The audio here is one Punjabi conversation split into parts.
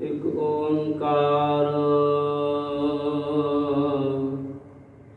ਇੱਕ ਓੰਕਾਰ।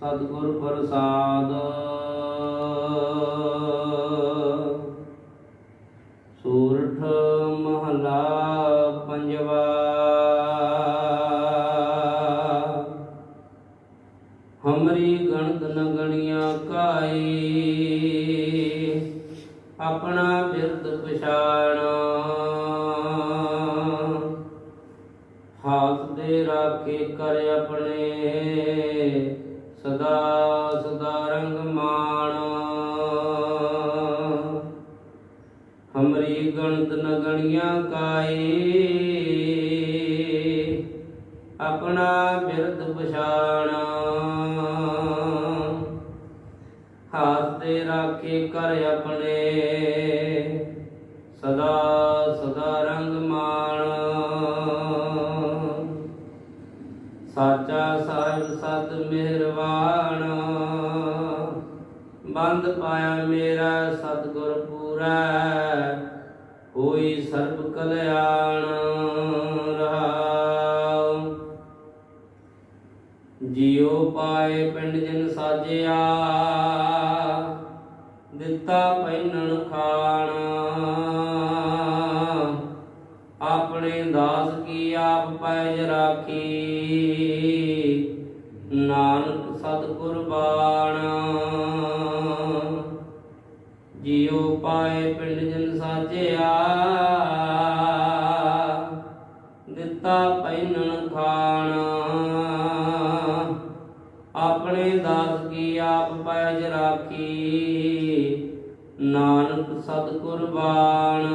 ਸਤਿਗੁਰ ਪ੍ਰਸਾਦ। ਸੂਰਠ ਮਹਲਾ ਪੰਜਵਾ। ਹਮਰੀ ਗਣਤ ਨ ਗਣੀਆਂ ਕਾਈ। ਆਪਣਾ ਬਿਰਦ ਪਛਾਣਾ। ਹਾਥ ਦੇ ਰਾਖੇ ਕਰ ਆਪਣੇ। ਸਦਾ ਸਦਾ ਰੰਗ ਮਾਣ ਹਮਰੀ ਗਣਤ ਨ ਗਣੀਆਂ ਕਾਈ ਆਪਣਾ ਬਿਰਦ ਪਛਾਣਾ। ਹਾਥ ਦੇ ਰਾਖੇ ਕਰ ਆਪਣੇ। ਸਦਾ ਸਾਚਾ ਸਾਹਿਬ ਸਤ ਮਿਹਰਬਾਨ ਬੰਦ ਪਾਇਆ ਮੇਰਾ ਸਤਿਗੁਰ ਪੂਰਾ, ਹੋਈ ਸਰਬ ਕਲਿਆਣ ਰਹਾਉ। ਜਿਉ ਪਾਏ ਪਿੰਡ ਜਨ ਸਾਜਿਆ, ਦਿੱਤਾ ਪਹਿਨਣ ਖਾਣ। ਪੈਜ ਰਾਖੀ ਨਾਨਕ ਸਤ ਕੁਰਬਾਨ ਜਿਉ ਪਾਏ ਪਿੰਡ ਜਨ ਸਾਜਿਆ। ਦਿੱਤਾ ਪਹਿਨਣ ਖਾਣ। ਆਪਣੇ ਦਾਸ ਕੀ ਆਪ ਪੈਜ ਰਾਖੀ ਨਾਨਕ ਸਤ ਕੁਰਬਾਨ